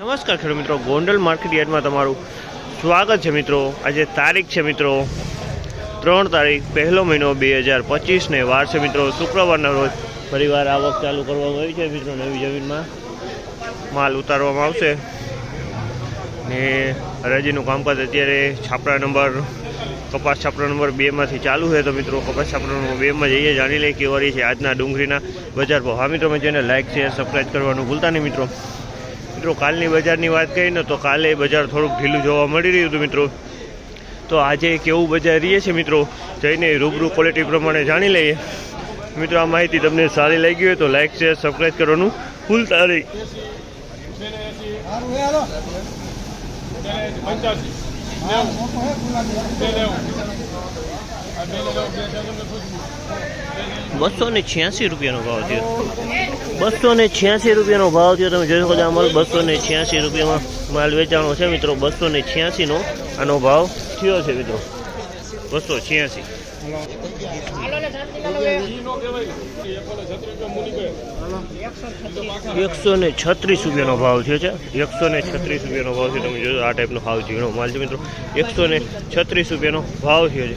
નમસ્કાર ખેડૂત મિત્રો, ગોંડલ માર્કેટ યાર્ડમાં તમારું સ્વાગત છે મિત્રો. આજે તારીખ છે મિત્રો ત્રણ તારીખ, પહેલો મહિનો બે હજાર પચીસને વાર છે મિત્રો. શુક્રવારના રોજ ફરીવાર આવક ચાલુ કરવામાં આવી છે મિત્રો. નવી જમીનમાં માલ ઉતારવામાં આવશે. ને હરાજીનું કામકાજ અત્યારે છાપરા નંબર, કપાસ છાપરા નંબર બેમાંથી ચાલુ છે. તો મિત્રો, કપાસ છાપરા નંબર બેમાં જઈએ, જાણી લઈએ કેવા રહી છે આજના ડુંગળીના બજાર ભાવ. હા મિત્રો જેને લાઇક શેર સબસ્ક્રાઈબ કરવાનું ભૂલતા નહીં મિત્રો. મિત્રો, કાલની બજારની વાત કરીને તો કાલે બજાર થોડુંક ઢીલું જોવા મળી રહ્યું હતું મિત્રો. તો આજે કેવું બજાર રહીએ છે મિત્રો? જઈને રૂબરૂ ક્વોલિટી પ્રમાણે જાણી લઈએ. મિત્રો, આ માહિતી તમને સારી લાગી હોય તો લાઇક શેર સબસ્ક્રાઈબ કરવાનું ભૂલતા નહીં. બસો ને છ્યાસી રૂપિયાનો ભાવ થયો. બસો ને છ્યાસી રૂપિયાનો ભાવ થયો. તમે જોઈ શકો માલ બસો ને છ્યાસી રૂપિયામાં માલ વેચાણો છે મિત્રો. બસો ને છ્યાસીનો આનો ભાવ થયો છે મિત્રો. બસો છ્યાસી. એકસો ને છત્રીસ રૂપિયાનો ભાવ થયો છે. એકસો ને છત્રીસ રૂપિયાનો ભાવ છે તમે જોયો આ ટાઈપનો ભાવ ઝીણો માલ છે મિત્રો. એકસો ને છત્રીસ રૂપિયાનો ભાવ થયો છે.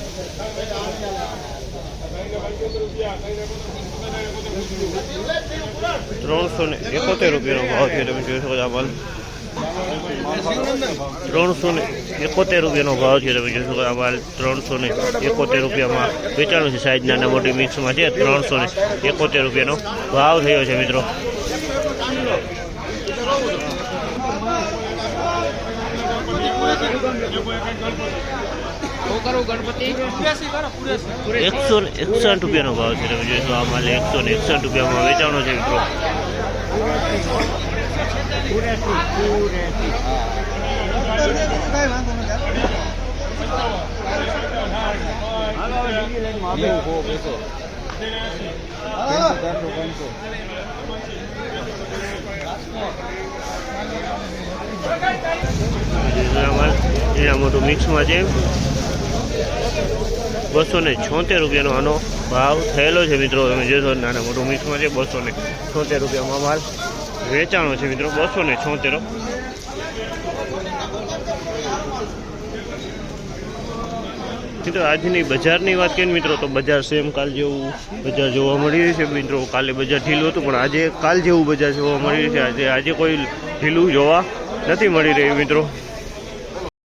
ત્રણસો ને એકોતેર રૂપિયાનો ભાવ છે, તમે જોઈ શકો છો માલ. ત્રણસો ને એકોતેર રૂપિયાનો ભાવ છે, તમે જોઈ શકો આ માલ. ત્રણસો ને એકોતેર રૂપિયામાં વેચાણું છે સાઈઝ નાના મોટી મિક્સમાં છે. ત્રણસો ને એકોતેર રૂપિયાનો ભાવ થયો છે, મિત્રો. એકસો એકસઠ રૂપિયાનો ભાવ છે, તમે જોઈશો આ માલ એકસો ને એકસઠ રૂપિયામાં વેચાણો છે, મિત્રો. મોટું મિક્સમાં છે. બસો ને છોતેર રૂપિયાનો આનો ભાવ થયેલો છે મિત્રો. તમે જોશો નાના મોટું મિક્સમાં છે બસો ને છોતેર રૂપિયામાં માલ વેચાણો છે મિત્રો, બસો ને છોતેર. મિત્રો, આજની બજારની વાત કરીએ મિત્રો, તો બજાર સેમ કાલ જેવું બજાર જોવા મળી રહ્યું છે મિત્રો. કાલે બજાર ઢીલું હતું, પણ આજે કાલ જેવું બજાર જોવા મળી રહ્યું છે. આજે આજે કોઈ ઢીલું જોવા નથી મળી રહ્યું મિત્રો.